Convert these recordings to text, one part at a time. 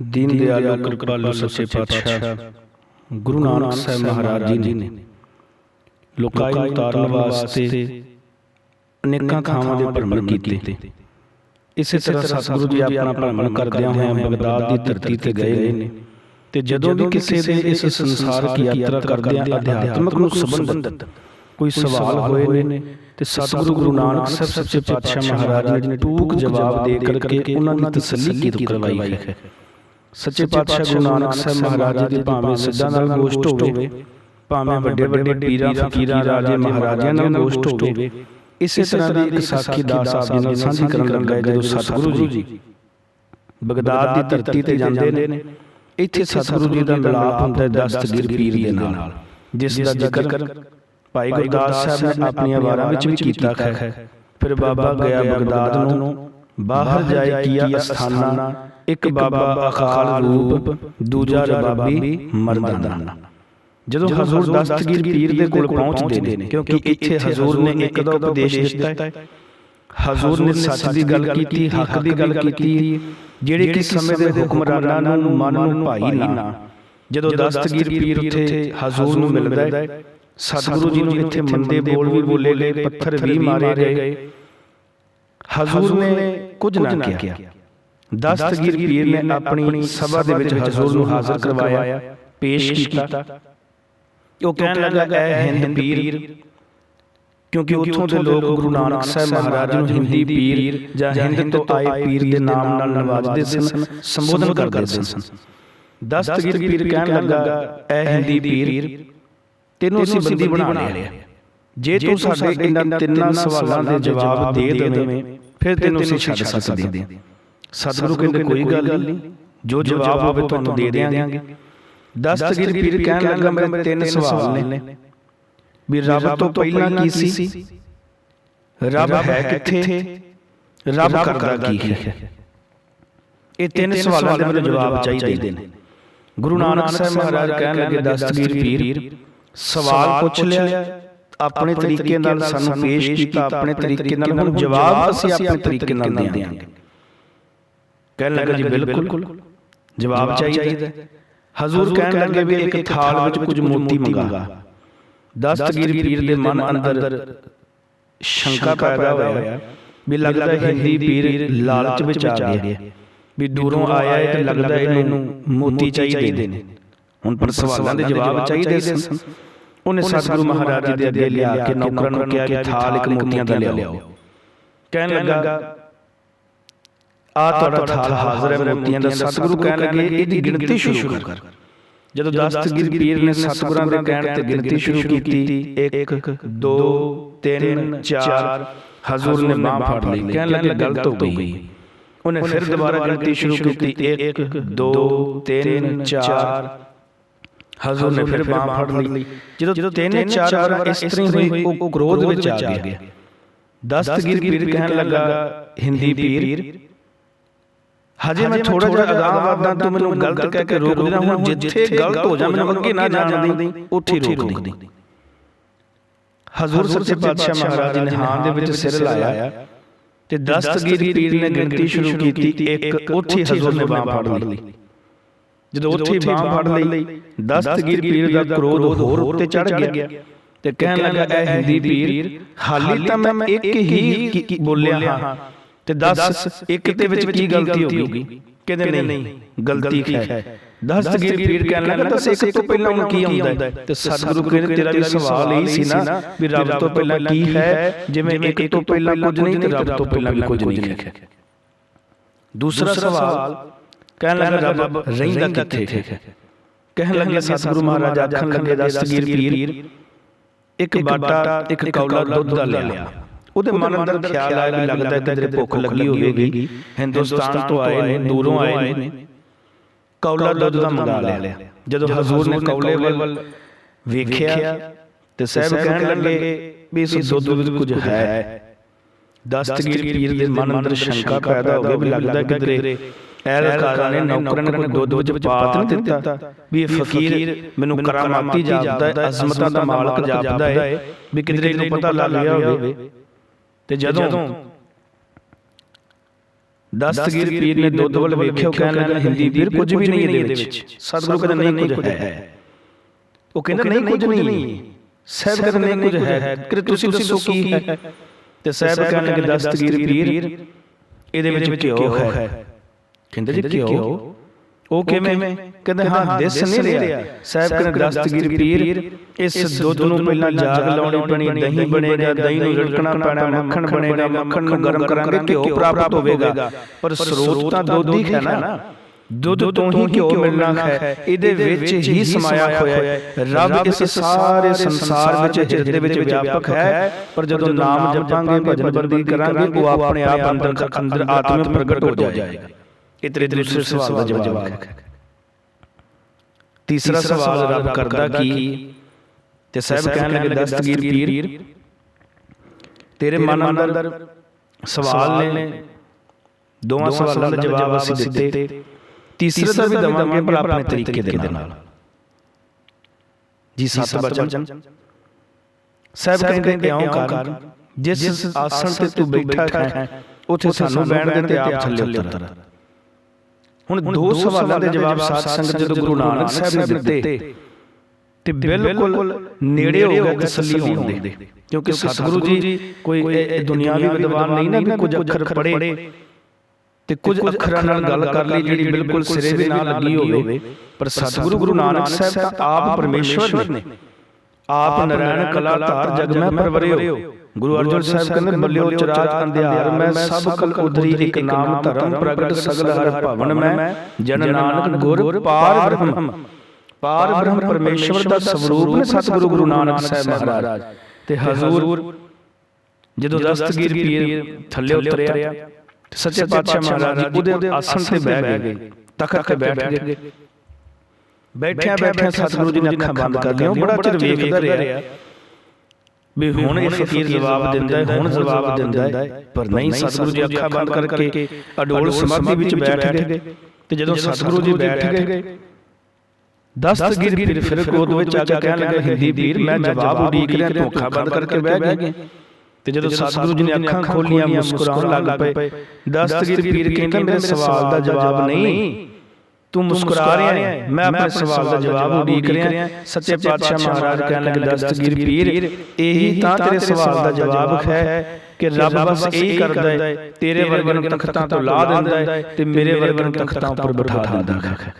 ਦੀਨ ਦਿਆਲ ਕਿਰਪਾਲੂ ਸੱਚੇ ਪਾਤਸ਼ਾਹ ਗੁਰੂ ਨਾਨਕ ਸਾਹਿਬ ਮਹਾਰਾਜ ਜੀ ਨੇ। ਲੋਕਾਈ ਨੂੰ ਤਾਰਨ ਵਾਸਤੇ ਅਨੇਕਾਂ ਥਾਵਾਂ ਦੇ ਭ੍ਰਮਣ ਕੀਤੇ। ਇਸੇ ਤਰ੍ਹਾਂ ਸਤਿਗੁਰੂ ਜੀ ਆਪਣਾ ਭ੍ਰਮਣ ਕਰਦਿਆਂ ਹੋਇਆਂ ਬਗਦਾਦ ਦੀ ਧਰਤੀ ਤੇ ਗਏ ਨੇ। ਤੇ ਜਦੋਂ ਵੀ ਕਿਸੇ ਦੇ ਇਸ ਸੰਸਾਰ ਦੀ ਯਾਤਰਾ ਕਰਦਿਆਂ ਅਧਿਆਤਮਕ ਨੂੰ ਸੰਬੰਧਿਤ। ਕੋਈ ਸਵਾਲ ਹੋਏ ਨੇ ਤੇ ਸਤਿਗੁਰੂ ਗੁਰੂ ਨਾਨਕ ਸਾਹਿਬ ਸੱਚੇ ਪਾਤਸ਼ਾਹ ਮਹਾਰਾਜ ਨੇ ਟੂਕ ਜਵਾਬ ਦੇ ਕਰਕੇ ਉਹਨਾਂ ਦੀ ਤਸੱਲੀ ਕੀਤੀ ਕਰਵਾਈ ਹੈ। ਸੱਚੇ ਪਾਤਸ਼ਾਹ ਗੁਰੂ ਨਾਨਕ ਸਾਹਿਬ ਮਹਾਰਾਜ ਜੀ ਦੀ ਭਾਵੇਂ ਸਿੱਧਾਂ ਨਾਲ ਗੋਸ਼ਟ ਹੋਵੇ ਭਾਵੇਂ ਵੱਡੇ ਵੱਡੇ ਪੀਰਾਂ ਫਕੀਰਾਂ ਰਾਜੇ ਮਹਾਰਾਜਿਆਂ ਨਾਲ ਗੋਸ਼ਟ ਹੋਵੇ ਇਸੇ ਤਰ੍ਹਾਂ ਦੀ ਇੱਕ ਸਾਖੀ ਦਾਸ ਸਾਹਿਬ ਜੀ ਨਾਲ ਸਾਂਝੀ ਕਰਨ ਲੱਗਾ ਜਦੋਂ ਸਤਿਗੁਰੂ ਜੀ। ਬਗਦਾਦ ਦੀ ਧਰਤੀ ਤੇ ਜਾਂਦੇ ਨੇ ਇੱਥੇ ਸਤਿਗੁਰੂ ਜੀ ਦਾ ਮਿਲਾਪ ਹੁੰਦਾ ਹੈ ਦਸਤਗੀਰ ਪੀਰ ਦੇ ਨਾਲ। ਜਿਸ ਦਾ ਜ਼ਿਕਰ ਭਾਈ ਗੁਰਦਾਸ ਸਾਹਿਬ ਨੇ ਆਪਣੀਆਂ ਵਾਰਾਂ ਵਿੱਚ ਵੀ ਕੀਤਾ ਹੈ। ਫਿਰ ਬਾਬਾ ਗਿਆ ਬਗਦਾਦ ਨੂੰ ਬਾਹਰ ਜਾਏ ਕੀਆ ਅਸਥਾਨਾ ਇੱਕ ਬਾਬਾ ਅਕਾਲ ਰੂਪ ਦੂਜਾ ਰਬਾਬੀ ਮਰਦਾਨਾ। ਜਦੋਂ ਹਜ਼ੂਰ ਦਸਤਗੀਰ ਪੀਰ ਦੇ ਕੋਲ ਪਹੁੰਚਦੇ ਨੇ ਕਿਉਂਕਿ ਇੱਥੇ ਹਜ਼ੂਰ ਨੇ ਇੱਕ ਦਾ ਉਪਦੇਸ਼ ਦਿੱਤਾ ਹੈ। ਹਜ਼ੂਰ ਨੇ ਸੱਚ ਦੀ ਗੱਲ ਕੀਤੀ ਹੱਕ ਦੀ ਗੱਲ ਕੀਤੀ ਜਿਹੜੇ ਕਿ ਸਮੇਂ ਦੇ ਹੁਕਮਰਾਨਾਂ ਨੂੰ ਮਨ ਨੂੰ ਭਾਈ ਨਾ। ਜਦੋਂ ਦਸਤਗੀਰ ਪੀਰ ਉੱਥੇ ਹਜ਼ੂਰ ਨੂੰ ਮਿਲਦਾ ਹੈ ਸਤਿਗੁਰੂ ਜੀ ਨੂੰ ਇੱਥੇ ਮੰਦੇ ਬੋਲ ਵੀ ਬੋਲੇ ਗਏ ਪੱਥਰ ਵੀ ਮਾਰੇ ਗਏ। ਹਜ਼ੂਰ ਨੇ ਕੁਝ ਨਾ ਕਿਹਾ। ਦਸਤਗੀਰ ਪੀਰ ਨੇ ਆਪਣੀ ਸਭਾ ਦੇ ਵਿੱਚ ਹਜ਼ੂਰ ਨੂੰ ਹਾਜ਼ਰ ਕਰਵਾਇਆ ਪੇਸ਼ ਕੀਤਾ। ਉਹ ਕਹਿਣ ਲੱਗਾ ਐ ਹਿੰਦ ਪੀਰ। ਕਿਉਂਕਿ ਉੱਥੋਂ ਦੇ ਲੋਕ ਗੁਰੂ ਨਾਨਕ ਸਾਹਿਬ ਮਹਾਰਾਜ ਨੂੰ ਹਿੰਦੀ ਪੀਰ ਜਾਂ ਹਿੰਦ ਤੋਂ ਆਏ ਪੀਰ ਦੇ ਨਾਮ ਨਾਲ ਨਵਾਜਦੇ ਸਨ ਸੰਬੋਧਨ ਕਰਦੇ ਸਨ। ਦਸਤਗੀਰ ਪੀਰ ਕਹਿਣ ਲੱਗਾ ਐ ਹਿੰਦੀ ਪੀਰ। ਤੈਨੂੰ ਅਸੀਂ ਬੰਦੀ ਬਣਾ ਲਿਆ। ਜੇ ਤੂੰ ਸਾਡੇ ਇਹਨਾਂ ਤਿੰਨਾਂ ਸਵਾਲਾਂ ਦੇ ਜਵਾਬ ਦੇ ਦੇਵੇਂ ਫਿਰ ਤੈਨੂੰ ਅਸੀਂ ਛੱਡ ਸਕਦੇ ਹਾਂ ਸਤਿਗੁਰੂ ਕਹਿੰਦੇ ਕੋਈ ਗੱਲ ਨਹੀਂ। ਜੋ ਜਵਾਬ ਹੋਵੇ ਤੁਹਾਨੂੰ ਦੇ ਦੇਵਾਂਗੇ ਦਸਤਗੀਰ ਪੀਰ ਕਹਿਣ ਲੱਗਾ ਮੇਰੇ ਤਿੰਨ ਸਵਾਲ ਨੇ। ਵੀ ਰੱਬ ਤੋਂ ਪਹਿਲਾਂ ਕੀ ਸੀ? ਰੱਬ ਹੈ ਕਿੱਥੇ? ਰੱਬ ਕਰਦਾ ਕੀ ਹੈ? ਇਹ ਤਿੰਨ ਸਵਾਲਾਂ ਦੇ ਮੈਨੂੰ ਜਵਾਬ ਚਾਹੀਦੇ ਨੇ। ਗੁਰੂ ਨਾਨਕ ਸਾਹਿਬ ਮਹਾਰਾਜ ਕਹਿਣ ਲੱਗੇ ਦਸਤਗੀਰ ਪੀਰ ਸਵਾਲ ਪੁੱਛ ਲਿਆ ਆਪਣੇ ਤਰੀਕੇ ਨਾਲ ਸਾਨੂੰ ਪੇਸ਼ ਕੀਤਾ ਆਪਣੇ ਤਰੀਕੇ ਨਾਲ ਹੁਣ ਜਵਾਬ ਅਸੀਂ ਆਪਣੇ ਤਰੀਕੇ ਨਾਲ ਦੇਵਾਂਗੇ ਕਹਿਣ ਲੱਗਾ ਜੀ ਬਿਲਕੁਲ। ਜਵਾਬ ਚਾਹੀਦਾ। ਹਜ਼ੂਰ ਕਹਿਣ ਲੱਗੇ ਵੀ ਇੱਕ ਥਾਲ ਵਿੱਚ ਕੁਝ ਮੋਤੀ ਮੰਗਾ। ਦਸਤਗੀਰ ਪੀਰ ਦੇ ਮਨ ਅੰਦਰ ਸ਼ੰਕਾ ਪੈਦਾ ਹੋਇਆ। ਵੀ ਲੱਗਦਾ ਹਿੰਦੀ ਪੀਰ ਲਾਲਚ ਵਿੱਚ ਆ ਗਿਆ। ਵੀ ਦੂਰੋਂ ਆਇਆ ਹੈ ਤੇ ਲੱਗਦਾ ਇਹਨੂੰ ਮੋਤੀ ਚਾਹੀਦੇ ਨੇ। ਹੁਣ ਪਰ ਸਵਾਲਾਂ ਦੇ ਜਵਾਬ ਚਾਹੀਦੇ ਸਨ। ਉਹਨੇ ਸਤਿਗੁਰੂ ਮਹਾਰਾਜ ਜੀ ਦੇ ਅੱਗੇ ਲਿਆ ਕੇ ਨੌਕਰਾਂ ਨੂੰ ਕਿਹਾ ਕਿ ਥਾਲ ਇੱਕ ਮੋਤੀਆਂ ਦਾ ਲਿਆਓ। ਕਹਿਣ ਲੱਗਾ ਆ ਤੁਹਾਡਾ ਥਾਲ ਹਾਜ਼ਰ ਹੈ ਮੋਤੀਆਂ ਦਾ ਸਤਿਗੁਰੂ ਕਹਿਣ ਲੱਗੇ ਇਹਦੀ ਗਿਣਤੀ ਸ਼ੁਰੂ ਕਰ। ਜਦੋਂ ਦਸਤਗੀਰ ਪੀਰ ਨੇ ਸਤਿਗੁਰਾਂ ਦੇ ਕਹਿਣ ਤੇ ਗਿਣਤੀ ਸ਼ੁਰੂ ਕੀਤੀ 1 2 3 4 ਹਜ਼ੂਰ ਨੇ ਬਾਹ ਫੜ ਲਈ। ਕਹਿਣ ਲੱਗੇ ਗਲਤ ਹੋ ਗਈ। ਉਹਨੇ ਫਿਰ ਦੁਬਾਰਾ ਗਿਣਤੀ ਸ਼ੁਰੂ ਕੀਤੀ। 1 2 3 4 ਹਜ਼ੂਰ ਨੇ ਫਿਰ ਬਾਹ ਫੜ ਲਈ। ਜਦੋਂ ਤਿੰਨ ਚਾਰ ਵਾਰ ਇਸ ਤਰ੍ਹਾਂ ਹੋਈ ਉਹ ਕ੍ਰੋਧ ਵਿੱਚ ਆ ਗਿਆ। ਦਸਤਗੀਰ ਪੀਰ ਕਹਿਣ ਲੱਗਾ ਹਿੰਦੀ ਪੀਰ ਹਜੇ ਮੈਂ ਥੋੜਾ ਜਿਹਾ ਅਗਾਹ ਵਧਦਾ ਤੂੰ ਮੈਨੂੰ ਗਲਤ ਕਹਿ ਕੇ ਰੋਕ ਦੇਣਾ ਹੁਣ ਜਿੱਥੇ ਗਲਤ ਹੋ ਜਾ ਮੈਨੂੰ ਅੱਗੇ ਨਾ ਜਾਣ ਦੇ ਉੱਥੇ ਰੋਕ ਦੇ ਹਜ਼ੂਰ ਸੱਚੇ ਪਾਤਸ਼ਾਹ ਮਹਾਰਾਜ ਨੇ ਹਾਂ ਦੇ ਵਿੱਚ ਸਿਰ ਲਾਇਆ ਤੇ ਦਸਤਗੀਰ ਪੀਰ ਨੇ ਗਿਣਤੀ ਸ਼ੁਰੂ ਕੀਤੀ ਇੱਕ ਉੱਥੇ ਹਜ਼ੂਰ ਨੇ ਬਾਹ ਫੜ ਲਈ। ਜਦੋਂ ਉੱਥੇ ਬਾਹ ਫੜ ਲਈ ਦਸਤਗੀਰ ਪੀਰ ਦਾ ਕ੍ਰੋਧ ਹੋਰ ਉੱਤੇ ਚੜ ਗਿਆ ਤੇ ਕਹਿਣ ਲੱਗਾ ਐ ਹਿੰਦੀ ਪੀਰ ਹਾਲੀ ਤਾਂ ਮੈਂ ਇੱਕ ਹੀ ਬੋਲਿਆ ਹਾਂ ਤੇ 10 ਇੱਕ ਦੇ ਵਿੱਚ ਕੀ ਗਲਤੀ ਹੋ ਗਈ ਕਹਿੰਦੇ ਨਹੀਂ ਗਲਤੀ ਹੈ। ਦਸਤਗੀਰ ਪੀਰ ਕਹਿਣ ਲੱਗਾ ਤਾਂ ਇੱਕ ਤੋਂ ਪਹਿਲਾਂ ਹੁਣ ਕੀ ਆਉਂਦਾ ਤੇ ਸਤਿਗੁਰੂ ਕਹਿੰਦੇ ਤੇਰਾ ਵੀ ਸਵਾਲ ਇਹ ਸੀ ਨਾ ਵੀ ਰੱਬ ਤੋਂ ਪਹਿਲਾਂ ਕੀ ਹੈ? ਜਿਵੇਂ ਇੱਕ ਤੋਂ ਪਹਿਲਾਂ ਕੁਝ ਨਹੀਂ ਤੇ ਰੱਬ ਤੋਂ ਪਹਿਲਾਂ ਵੀ ਕੁਝ ਨਹੀਂ ਹੈ। ਦੂਸਰਾ ਸਵਾਲ ਕਹਿਣ ਲੱਗਾ ਰੱਬ ਰਹਿੰਦਾ ਕਿੱਥੇ? ਹੈ ਕਹਿਣ ਲੱਗੇ ਸਤਿਗੁਰੂ ਮਹਾਰਾਜ ਆਖਣ ਲੱਗੇ ਦਸਤਗੀਰ ਪੀਰ ਇੱਕ ਬਾਟਾ ਇੱਕ ਕੌਲਾ ਦੁੱਧ ਦਾ ਲਿਆ ਉਹਦੇ ਮਨ ਅੰਦਰ ਖਿਆਲ ਆਇਆ ਵੀ ਲੱਗਦਾ ਹੈ ਤੇਰੇ ਭੁੱਖ ਲੱਗੀ ਹੋਵੇਗੀ ਹਿੰਦੁਸਤਾਨ ਤੋਂ ਆਏ ਨੇ ਦੂਰੋਂ ਆਏ ਨੇ। ਕੌਲਾ ਦੁੱਧ ਦਾ ਮੰਗਾ ਲਿਆ। ਜਦੋਂ ਹਜ਼ੂਰ ਨੇ ਕੌਲੇ ਵੱਲ ਵੇਖਿਆ ਤੇ ਸਹਿਬ ਕਹਿਣ ਲੱਗੇ ਵੀ ਇਸ ਦੁੱਧ ਵਿੱਚ ਕੁਝ ਹੈ। ਦਸਤਗੀਰ ਪੀਰ ਦੇ ਮਨ ਅੰਦਰ ਸ਼ੰਕਾ ਪੈਦਾ ਹੋ ਗਈ ਵੀ ਲੱਗਦਾ ਕਿਧਰੇ ਐਲਕਾਰਾਂ ਨੇ ਨੌਕਰਾਂ ਨੇ ਕੋਈ ਦੁੱਧ ਵਿੱਚ ਪਾਤ ਨਹੀਂ ਦਿੱਤਾ। ਵੀ ਇਹ ਫਕੀਰ ਮੈਨੂੰ ਕਰਾਮਾਤੀ ਜਾਪਦਾ ਹੈ ਅਜ਼ਮਤਾਂ ਦਾ ਮਾਲਕ ਜਾਪਦਾ ਹੈ ਵੀ ਕਿਧਰੇ ਨੂੰ ਪਤਾ ਲੱਗ ਗਿਆ ਹੋਵੇ ਤੇ ਜਦੋਂ ਦਸਤਗੀਰ ਪੀਰ ਨੇ ਦੁੱਧ ਵੱਲ ਵੇਖਿਓ ਕਹਿਣ ਲੱਗਾ ਹਿੰਦੀ ਪੀਰ ਕੁਝ ਵੀ ਨਹੀਂ ਇਹਦੇ ਵਿੱਚ। ਸਤਿਗੁਰੂ ਕਹਿੰਦਾ ਨਹੀਂ ਕੁਝ ਹੈ। ਉਹ ਕਹਿੰਦਾ ਨਹੀਂ ਕੁਝ ਨਹੀਂ। ਸਾਹਿਬ ਕਹਿੰਦਾ ਨਹੀਂ ਕੁਝ ਹੈ। ਕਿ ਤੁਸੀਂ ਦੱਸੋ ਕੀ ਹੈ। ਤੇ ਸਾਹਿਬ ਕਹਿਣ ਲੱਗੇ ਦਸਤਗੀਰ ਪੀਰ ਇਹਦੇ ਵਿੱਚ ਘਿਓ ਹੈ। ਕਹਿੰਦੇ ਜੀ ਘਿਓ। ਉਹ ਕਿਵੇਂ? ਕਹਿੰਦੇ ਹਾਂ ਦਿਸ ਨਹੀਂ ਰਿਹਾ। ਸਾਹਿਬ ਕਹਿੰਦੇ ਦਸਤਗੀਰ ਪੀਰ ਇਸ ਦੁੱਧ ਨੂੰ ਪਹਿਲਾਂ ਜਾਗ ਲਾਉਣੀ ਪੈਣੀ ਦਹੀਂ ਬਣੇਗਾ ਦਹੀਂ ਨੂੰ ਰਿੜਕਣਾ ਪੈਣਾ ਮੱਖਣ ਬਣੇਗਾ ਮੱਖਣ ਨੂੰ ਗਰਮ ਕਰਾਂਗੇ ਘਿਓ ਪ੍ਰਾਪਤ ਹੋਵੇਗਾ। ਪਰ ਸਰੋਤ ਤਾਂ ਦੁੱਧ ਹੀ ਹੈ ਨਾ। ਦੁੱਧ ਤੋਂ ਹੀ ਘਿਓ ਮਿਲਣਾ ਹੈ। ਇਹਦੇ ਵਿੱਚ ਹੀ ਸਮਾਇਆ ਹੋਇਆ ਹੈ। ਰੱਬ ਇਸ ਸਾਰੇ ਸੰਸਾਰ ਵਿੱਚ ਹਿਰਦੇ ਵਿੱਚ ਵਿਆਪਕ ਹੈ। ਪਰ ਜਦੋਂ ਨਾਮ ਜਪਾਂਗੇ ਭਜਨ ਬੰਦੀ ਕਰਾਂਗੇ ਉਹ ਆਪਣੇ ਆਪ ਅੰਦਰ ਅੰਦਰ ਆਤਮਿਕ ਪ੍ਰਗਟ ਹੋ ਜਾਏਗਾ ਇਹ ਤੇਰੇ ਦੂਸਰੇ ਸਵਾਲ ਦਾ ਜਵਾਬ ਹੈ। ਤੀਸਰਾ ਸਵਾਲ ਰੱਬ ਕਰਦਾ ਕੀ ਤੇ ਸਾਹਿਬ ਕਹਿਣ ਲੱਗੇ ਦਸਤਗੀਰ ਪੀਰ ਤੇਰੇ ਮਨ ਅੰਦਰ ਸਵਾਲ ਨੇ। ਦੋਵਾਂ ਸਵਾਲਾਂ ਦਾ ਜਵਾਬ ਅਸੀਂ ਦਿੱਤੇ। ਤੀਸਰੇ ਦਾ ਵੀ ਦਵਾਂਗੇ ਪਰ ਆਪਣੇ ਤਰੀਕੇ ਦੇ ਨਾਲ। ਜੀ ਸਤ ਬਚਨ ਸਾਹਿਬ ਕਹਿੰਦੇ ਇਉਂ ਕਰ ਜਿਸ ਆਸਣ ਤੇ ਤੂੰ ਬੈਠਾ ਹੈ ਉੱਥੇ ਸਾਨੂੰ ਬੈਠ ਦੇ ਤੇ ਆਪ ਥੱਲੇ ਉਤਰ। ਹੁਣ ਦੋ ਸਵਾਲਾਂ ਦੇ ਜਵਾਬ ਸਾਧ ਸੰਗਤ ਜਦੋਂ ਗੁਰੂ ਨਾਨਕ ਸਾਹਿਬ ਨੇ ਦਿੱਤੇ ਤੇ ਬਿਲਕੁਲ ਨੇੜੇ ਹੋ ਗਏ ਤਸੱਲੀ ਹੋਣ ਦੇ। ਕਿਉਂਕਿ ਸਤਿਗੁਰੂ ਜੀ ਕੋਈ ਇਹ ਦੁਨਿਆਵੀ ਵਿਦਵਾਨ ਨਹੀਂ ਨਾ ਵੀ ਕੁਝ ਅੱਖਰ ਪੜ੍ਹੇ ਤੇ ਕੁਝ ਅੱਖਰਾਂ ਨਾਲ ਗੱਲ ਕਰ ਲਈ ਜਿਹੜੀ ਬਿਲਕੁਲ ਸਿਰੇ ਵੀ ਨਾ ਲੱਗੀ ਹੋਵੇ। ਪਰ ਸਤਿਗੁਰੂ ਗੁਰੂ ਨਾਨਕ ਸਾਹਿਬ ਤਾਂ ਆਪ ਪਰਮੇਸ਼ਵਰ ਨੇ। ਆਪ ਨਰਾਇਣ ਕਲਾ ਧਾਰ ਜਗ ਮੈਂ ਪਰਵਰਿਓ। ਗੁਰੂ ਅਰਜਨ ਸਾਹਿਬ ਕਹਿੰਦੇ ਬੱਲਿਓ ਚਰਾਜ ਅੰਧਿਆਰ ਮੈਂ ਸਭ ਕਲ ਉਧਰੀ ਇੱਕ ਨਾਮ ਧਰਮ ਪ੍ਰਗਟ ਸਗਲ ਹਰ ਭਵਨ ਮੈਂ ਜਨ ਨਾਨਕ ਗੁਰ ਪਾਰ ਬ੍ਰਹਮ। ਪਾਰ ਬ੍ਰਹਮ ਪਰਮੇਸ਼ਵਰ ਦਾ ਸਵਰੂਪ ਨੇ ਸਤਿਗੁਰੂ ਗੁਰੂ ਨਾਨਕ ਸਾਹਿਬ ਮਹਾਰਾਜ। ਤੇ ਹਜ਼ੂਰ ਜਦੋਂ ਦਸਤਗੀਰ ਪੀਰ ਥੱਲੇ ਉਤਰਿਆ ਸੱਚੇ ਪਾਤਸ਼ਾਹ ਮਹਾਰਾਜ ਜੀ ਉਹਦੇ ਆਸਣ ਤੇ ਬਹਿ ਗਏ ਤਖਤ ਤੇ ਬੈਠ ਗਏ। ਬੈਠਿਆ ਬੈਠਿਆ ਸਤਿਗੁਰੂ ਜੀ ਨੇ ਅੱਖਾਂ ਬੰਦ ਕਰ ਲਈਆਂ ਬੜਾ ਚਿਰ ਵੇਖਦਾ ਰਿਹਾ ਵੀ ਹੁਣ ਇਹ ਫਕੀਰ ਜਵਾਬ ਦਿੰਦਾ ਹੈ ਹੁਣ ਜਵਾਬ ਦਿੰਦਾ ਹੈ ਪਰ ਨਹੀਂ ਸਤਿਗੁਰੂ ਜੀ ਅੱਖਾਂ ਬੰਦ ਕਰਕੇ ਅਡੋਲ ਸਮਾਧੀ ਵਿੱਚ ਬੈਠ ਗਏ ਤੇ ਜਦੋਂ ਸਤਿਗੁਰੂ ਜੀ ਬੈਠ ਗਏ ਦਸਤਗੀਰ ਪੀਰ ਫਿਰ ਕ੍ਰੋਧ ਵਿੱਚ ਆ ਕੇ ਕਹਿਣ ਲੱਗਾ ਹਿੰਦੀ ਪੀਰ ਮੈਂ ਜਵਾਬ ਉਡੀਕ ਰਿਹਾ ਅੱਖਾਂ ਬੰਦ ਕਰਕੇ ਬਹਿ ਗਏ ਤੇ ਜਦੋਂ ਸਤਿਗੁਰੂ ਜੀ ਨੇ ਅੱਖਾਂ ਖੋਲੀਆਂ ਮੁਸਕਰਾਉਣ ਲੱਗ ਪਏ ਦਸਤਗੀਰ ਪੀਰ ਕਹਿੰਦਾ ਮੇਰੇ ਸਵਾਲ ਦਾ ਜਵਾਬ ਨਹੀਂ ਤੂੰ ਮੁਸਕਰਾ ਰਿਹਾ ਹੈ। ਮੈਂ ਆਪਣੇ ਸਵਾਲ ਦਾ ਜਵਾਬ ਉਡੀਕ ਰਿਹਾ ਸੱਚੇ ਪਾਤਸ਼ਾਹ ਮਹਾਰਾਜ ਕਹਿਣ ਲੱਗੇ ਦਸਤਗੀਰ ਪੀਰ ਇਹੀ ਤਾਂ ਤੇਰੇ ਸਵਾਲ ਦਾ ਜਵਾਬ ਹੈ ਕਿ ਰੱਬ ਬਸ ਇਹੀ ਕਰਦਾ ਹੈ ਤੇਰੇ ਵਰਗੇ ਨੂੰ ਤਖਤਾਂ ਤੋਂ ਲਾ ਦਿੰਦਾ ਹੈ ਤੇ ਮੇਰੇ ਵਰਗੇ ਨੂੰ ਤਖਤਾਂ ਉੱਪਰ ਬਿਠਾ ਦਿੰਦਾ ਹੈ।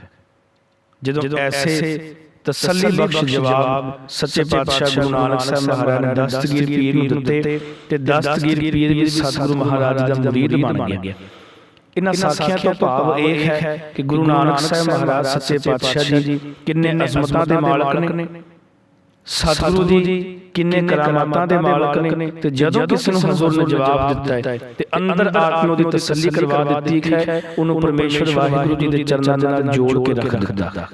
ਜਦੋਂ ਐਸੇ ਤਸੱਲੀ ਬਖਸ਼ ਜਵਾਬ ਸੱਚੇ ਪਾਤਸ਼ਾਹ ਗੁਰੂ ਨਾਨਕ ਸਾਹਿਬ ਮਹਾਰਾਜ ਨੇ ਦਸਤਗੀਰ ਪੀਰ ਨੂੰ ਦਿੱਤੇ ਤੇ ਦਸਤਗੀਰ ਪੀਰ ਵੀ ਸਤਿਗੁਰੂ ਮਹਾਰਾਜ ਦਾ ਮੁਰੀਦ ਬਣ ਗਿਆ ਇਹਨਾਂ ਸਾਖੀਆਂ ਤੋਂ ਭਾਵ ਇਹ ਹੈ ਕਿ ਗੁਰੂ ਨਾਨਕ ਸਾਹਿਬ ਮਹਾਰਾਜ ਸੱਚੇ ਪਾਤਸ਼ਾਹ ਜੀ ਕਿੰਨੇ ਅਜ਼ਮਤਾਂ ਦੇ ਮਾਲਕ ਨੇ ਸਤਿਗੁਰੂ ਜੀ ਕਿੰਨੇ ਕਰਾਮਾਤਾਂ ਦੇ ਮਾਲਕ ਨੇ ਤੇ ਜਦੋਂ ਕਿਸੇ ਨੂੰ ਹਜ਼ੂਰ ਨੇ ਜਵਾਬ ਦਿੱਤਾ ਹੈ ਤੇ ਅੰਦਰ ਆਤਮਾ ਦੀ ਤਸੱਲੀ ਕਰਵਾ ਦਿੱਤੀ ਹੈ ਉਹਨੂੰ ਪਰਮੇਸ਼ਵਰ ਵਾਹਿਗੁਰੂ ਜੀ ਦੇ ਚਰਨਾਂ ਨਾਲ ਜੋੜ ਕੇ ਰੱਖ ਦਿੱਤਾ।